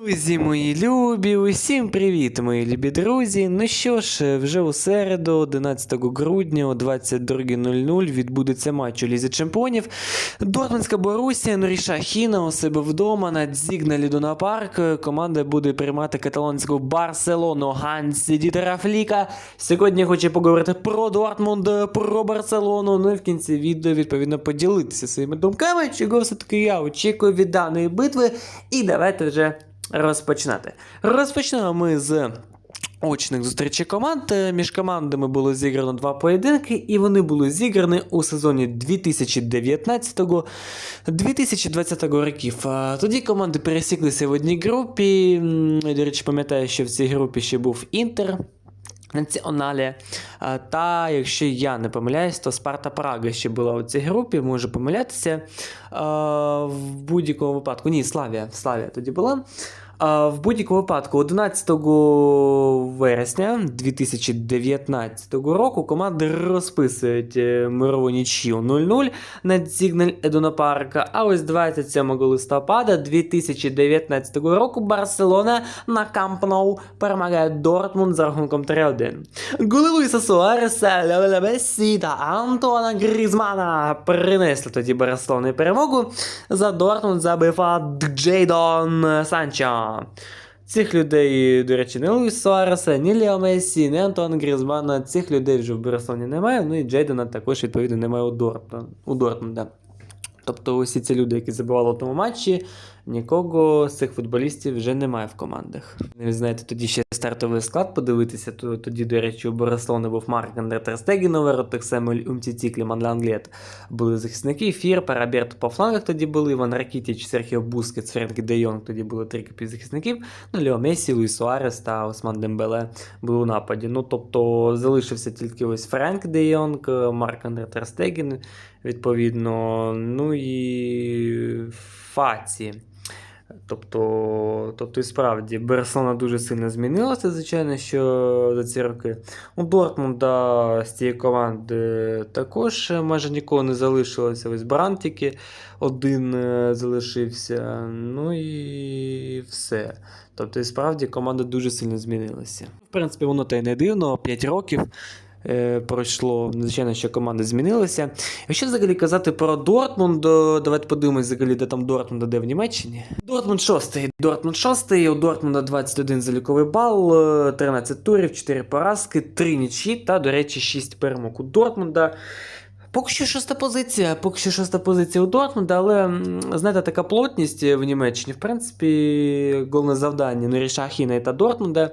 Друзі, мої любі, усім привіт, мої любі друзі. Ну що ж, вже у середу, 11 грудня о 22.00 відбудеться матч у Лізі Чемпіонів. Дортмундська Борусія, Нуріша Хіна у себе вдома на Дзігналі Дуна Парк. Команда буде приймати каталонську Барселону Гансі Дітера Фліка. Сьогодні хочу поговорити про Дортмунд, про Барселону. Ну і в кінці відео відповідно поділитися своїми думками, чого все-таки я очікую від даної битви. І давайте вже розпочинати. Розпочнемо ми з очних зустрічей команд. Е, Між командами було зіграно два поєдинки, і вони були зіграні у сезоні 2019-2020 років. Тоді команди пересіклися в одній групі. До речі, пам'ятаю, що в цій групі ще був Інтер. Націоналі. Та, якщо я не помиляюсь, то Спарта Прага ще була у цій групі, можу помилятися. В будь-якому випадку. Ні, Славія. Славія тоді була. В будь-якому випадку, 11 вересня 2019 року команди розписують е, мирову нічию 0-0 на Дзігнель Едуна Парка. А ось 27 листопада 2019 року Барселона на Камп Ноу перемагає Дортмунд за рахунком 3-1. Голи Луїса Суареса, Леоля Мессі та Антуана Грізмана принесли тоді Барселоні перемогу. За Дортмунд забив Джейдон Санчо. Цих людей, до речі, не Луїс Суареса, ні Ліо Месі, ні Антона Грізмана. Цих людей вже в Барселоні немає. Ну і Джейдена також, відповідно, немає у, Дортмунда. Тобто усі ці люди, які забивали у тому матчі, нікого з цих футболістів вже немає в командах. Ви знаєте, тоді ще стартовий склад подивитися, то тоді, до речі, у Барселони був Марк Андре Терстеген у воротах, Кліман Ланглет були захисники, Фір, Параберт по флангах тоді були, Іван Ракітіч, Серхіо Бускетс, Френкі Де Йонг тоді були три півзахисників, ну, Лео Месі, Луїс Суарес та Осман Дембеле були у нападі. Ну, тобто залишився тільки ось Френк Де Йонг, Марк Андре Терстеген, відповідно, ну і Фаці. Тобто, тобто і справді Барселона дуже сильно змінилася, звичайно, що за ці роки. У Дортмунда з цієї команди також майже нікого не залишилося. Ось тільки один е, залишився. Ну і все. Тобто, і справді команда дуже сильно змінилася. В принципі, воно та й не дивно, 5 років. Е, Пройшло, звичайно, що команда змінилася. Якщо взагалі казати про Дортмунд, е, давайте подивимось взагалі, де там Дортмунд, де в Німеччині. Дортмунд шостий. Дортмунд шостий, у Дортмунда 21 заліковий бал, е, 13 турів, 4 поразки, 3 нічі та, до речі, 6 перемог у Дортмунда. Поки що шоста позиція, поки що шоста позиція у Дортмунда, але знаєте, така плотність в Німеччині, в принципі, головне завдання Норіша Хіна та Дортмунда.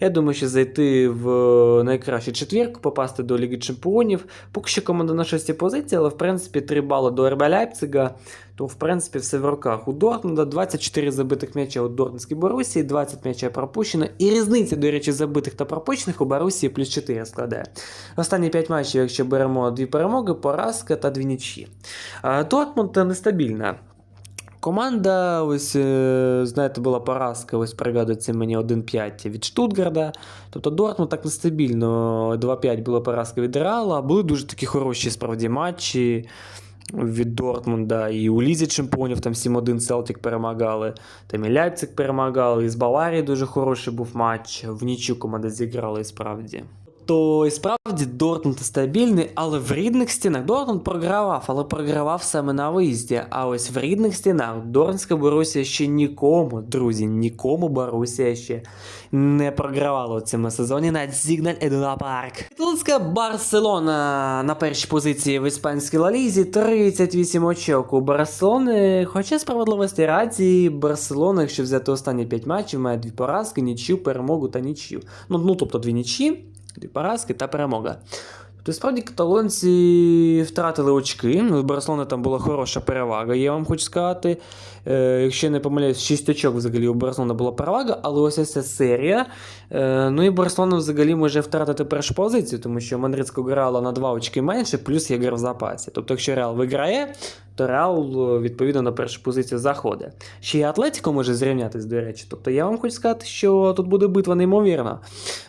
Я думаю, що зайти в найкращу четвірку, попасти до Ліги Чемпіонів. Поки що команда на шостій позиції, але в принципі 3 бали до РБ Ляйпцига. То, в принципі, все в руках. У Дортмунда 24 забитих м'яча у Дортмундській Борусії, 20 м'яча пропущено. І різниця, до речі, забитих та пропущених у Борусії плюс 4 складає. Останні 5 матчів, якщо беремо дві перемоги, поразка та дві нічі. Дортмунд нестабільна. Команда, ось, е, знаєте, була поразка, ось пригадується мені 1-5 від Штутгарда. Тобто Дортмунд так нестабільно. 2-5 була поразка від Реала. Були дуже такі хороші справді матчі від Дортмунда. І у Лізі Чемпіонів там 7-1 Селтик перемагали. Там і Ляйпциг перемагали, і з Баварії дуже хороший був матч. В нічю команда зіграла і справді. То і справді Дортмунд стабільний, але в рідних стінах Дортмунд програвав, але програвав саме на виїзді. А ось в рідних стінах Дортмундська Борусія ще нікому, друзі, нікому Борусія ще не програвала у цьому сезоні на Зігналь Едуна Парк. Каталонська Барселона на першій позиції в іспанській лалізі 38 очок у Барселони. Хоча справедливості раді, Барселона, якщо взяти останні 5 матчів, має дві поразки, нічю, перемогу та нічю. Ну, ну тобто дві нічі, дві поразки та перемога. Тобто, справді, каталонці втратили очки. У Барселони там була хороша перевага, я вам хочу сказати. Е, якщо не помиляюсь, 6 очок взагалі у Барселони була перевага, але ось ось ця серія. Е, ну і Барселона взагалі може втратити першу позицію, тому що Мадридська Реала на 2 очки менше, плюс є гра в запасі. Тобто, якщо Реал виграє, то Реал відповідно на першу позицію заходить. Ще й Атлетіко може зрівнятись, до речі. Тобто я вам хочу сказати, що тут буде битва неймовірна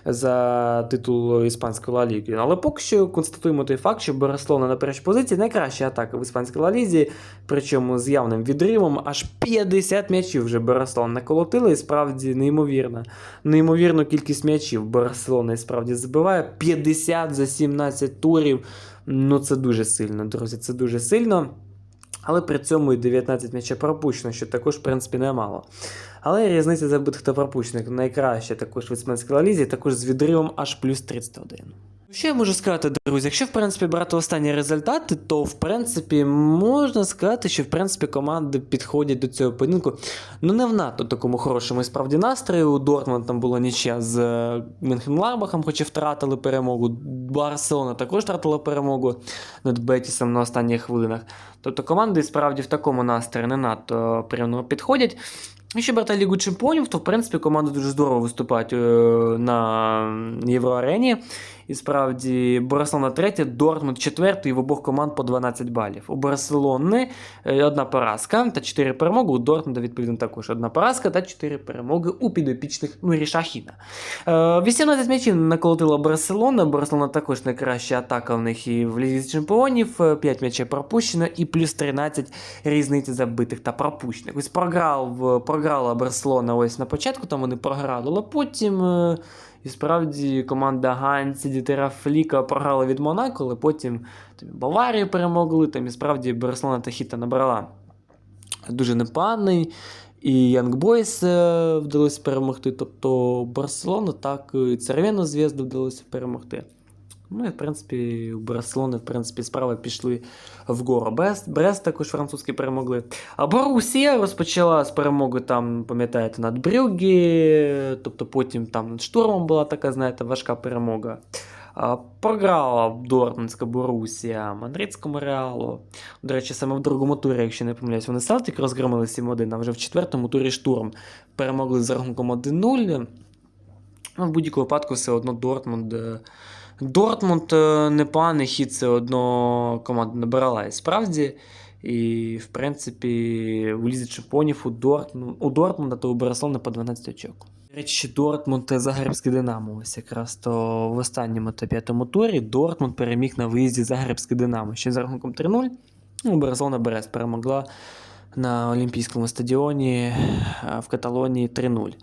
за титул іспанської лаліги. Але поки що констатуємо той факт, що Барселона на першій позиції найкраща атака в іспанській лалізі, причому з явним відривом аж 50 м'ячів вже Барселона наколотила, і справді неймовірна. Неймовірну кількість м'ячів Барселона і справді забиває 50 за 17 турів. Ну це дуже сильно, друзі, це дуже сильно. Але при цьому і 19 м'ячів пропущено, що також, в принципі, немало. Але різниця забитих та пропущених найкраще також в іспанській лалізі, також з відривом аж плюс 31. Що я можу сказати, друзі? Якщо в принципі брати останні результати, то в принципі можна сказати, що в принципі команди підходять до цього поєдинку. Ну не в надто такому хорошому і справді настрою. У Дортмунд там була нічия з е, Мюнхен-Ларбахом, хоч і втратили перемогу. Барселона також втратила перемогу над Бетісом на останніх хвилинах. Тобто команди справді в такому настрої не надто приємно підходять. Якщо брати Лігу Чемпіонів, то в принципі команди дуже здорово виступають е, на Євроарені. І справді Барселона третя, Дортмунд четвертий, і в обох команд по 12 балів. У Барселони е, одна поразка та 4 перемоги. У Дортмунда, відповідно, також одна поразка та 4 перемоги у підопічних Нурі Шахіна. Е, 18 м'ячів наколотила Барселона. Барселона також найкраща атака в них і в Лізі Чемпіонів. Е, 5 м'ячів пропущено і плюс 13 різниці забитих та пропущених. Ось програв, програла Барселона ось на початку, там вони програли, але потім. е, і справді команда Ганці, Дітера Фліка програла від Монако, але потім там, Баварію перемогли. Там і справді Барселона та Хіта набрала дуже непоганий. І Янг Бойс е, вдалося перемогти. Тобто Барселона так і Цервену зв'язду вдалося перемогти. Ну і в принципі, у Барселони, в принципі, справи пішли вгору. Брест, Брест також французькі перемогли. А Борусія розпочала з перемоги там, пам'ятаєте, над Брюгге, тобто потім там над штурмом була така, знаєте, важка перемога. Програла Дортмундська Борусія Мадридському реалу. До речі, саме в другому турі, якщо не помиляюсь, вони Селтик розгромили 7-1, а вже в четвертому турі штурм перемогли з рахунком 1-0. Ну, в будь-якому випадку все одно Дортмунд. Дортмунд е, непоганий хід все одно команда набирала і справді. І, в принципі, у Лізі Чемпіонів у, Дортму, у Дортмунда та у Барселони по 12 очок. Речі, Дортмунд та Загребське Динамо. Ось якраз то в останньому та п'ятому турі Дортмунд переміг на виїзді Загребське Динамо. Ще за рахунком 3-0. Ну, Барселона Брест перемогла на Олімпійському стадіоні в Каталонії 3-0.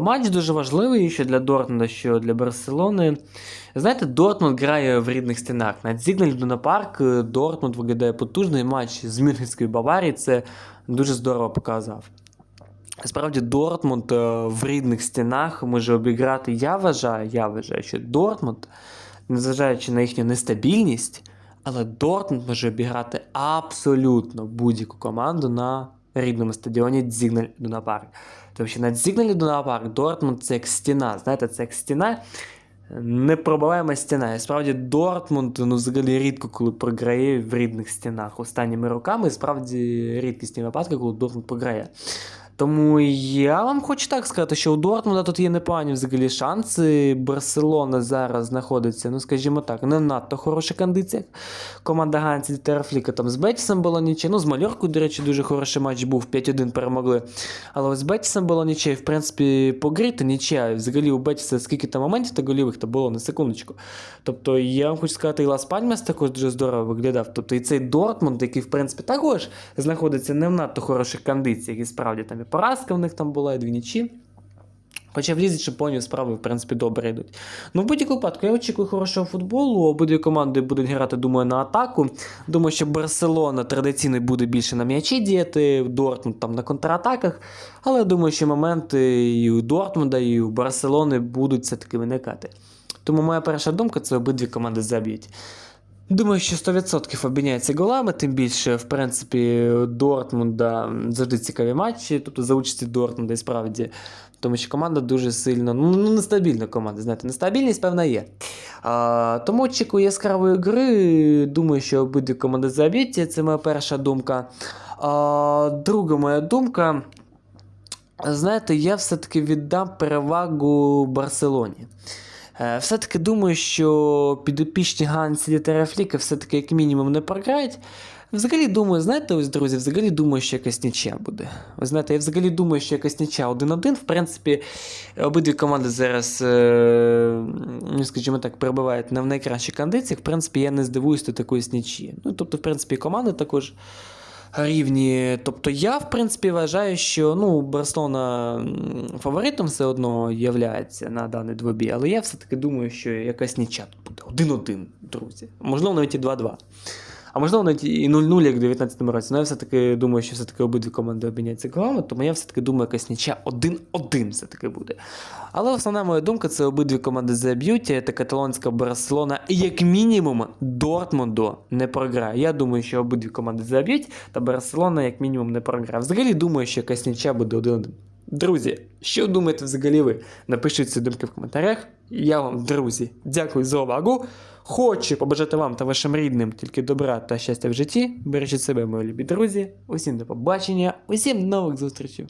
Матч дуже важливий що для Дортмунда, що для Барселони. Знаєте, Дортмунд грає в рідних стінах. На Зігналі Дуна Парк е, Дортмунд виглядає потужний матч з Мюнхенської Баварії. Це дуже здорово показав. Справді, Дортмунд е, в рідних стінах може обіграти. Я вважаю, я вважаю, що Дортмунд, незважаючи на їхню нестабільність, але Дортмунд може обіграти абсолютно будь-яку команду на рідному стадіоні Дзігналь Дуна Парк. Тому що на Дзігналі Дуна Парк Дортмунд це як стіна. Знаєте, це як стіна. Непробиваема стіна. І справді Дортмунд ну, взагалі рідко коли програє в рідних стінах останніми роками. І справді рідкісні випадки, коли Дортмунд програє. Тому я вам хочу так сказати, що у Дортмунда тут є непогані взагалі шанси. Барселона зараз знаходиться, ну скажімо так, не в надто хороших кондиціях. Команда Ганці Терафліка там з Бетісом була нічия. Ну, з Мальоркою, до речі, дуже хороший матч був, 5-1 перемогли. Але ось з Бетісом було нічия. В принципі, по грі нічия. Взагалі у Бетіса скільки там моментів та голівих то було на секундочку. Тобто, я вам хочу сказати, і Лас Пальмас також дуже здорово виглядав. Тобто, і цей Дортмунд, який, в принципі, також знаходиться не в надто хороших кондиціях, і справді там поразка в них там була, і дві нічі. Хоча в лізі чемпіонів справи, в принципі, добре йдуть. Ну, в будь-якому випадку, я очікую хорошого футболу. Обидві команди будуть грати, думаю, на атаку. Думаю, що Барселона традиційно буде більше на м'ячі діяти, Дортмунд там на контратаках. Але думаю, що моменти і у Дортмунда, і у Барселони будуть все-таки виникати. Тому моя перша думка це обидві команди заб'ють. Думаю, що 100% обміняється голами, тим більше, в принципі, Дортмунда завжди цікаві матчі, тобто за участі Дортмунда і справді. Тому що команда дуже сильно, ну, ну нестабільна команда, знаєте, нестабільність, певна є. А, тому очікую яскравої гри. Думаю, що обидві команди заб'ють, це моя перша думка. А, друга моя думка. Знаєте, я все-таки віддам перевагу Барселоні. Е, Все-таки думаю, що підопічні Гансі та Фліка все-таки як мінімум не програють. Взагалі думаю, знаєте, ось, друзі, взагалі думаю, що якась нічия буде. Ви знаєте, я взагалі думаю, що якась нічия 1-1. В принципі, обидві команди зараз, е, ну, скажімо так, перебувають не в найкращих кондиціях. В принципі, я не здивуюсь до такої нічії. Ну, тобто, в принципі, команди також рівні. Тобто, я, в принципі, вважаю, що ну, Барселона фаворитом все одно являється на даний двобій, але я все-таки думаю, що якась тут буде. 1-1, друзі. Можливо, навіть і 2-2. А можливо, навіть і 0-0, як в 2019 році. Ну, я все-таки думаю, що все-таки обидві команди обміняються голами, тому я все-таки думаю, якась нічия 1-1 все-таки буде. Але основна моя думка це обидві команди заб'ють, та каталонська Барселона, як мінімум, Дортмунду не програє. Я думаю, що обидві команди заб'ють, та Барселона, як мінімум, не програє. Взагалі думаю, що якась нічия буде 1-1. Друзі, що думаєте взагалі ви? Напишіть ці думки в коментарях. Я вам, друзі, дякую за увагу. Хочу побажати вам та вашим рідним тільки добра та щастя в житті. Бережіть себе, мої любі друзі. Усім до побачення, усім нових зустрічей.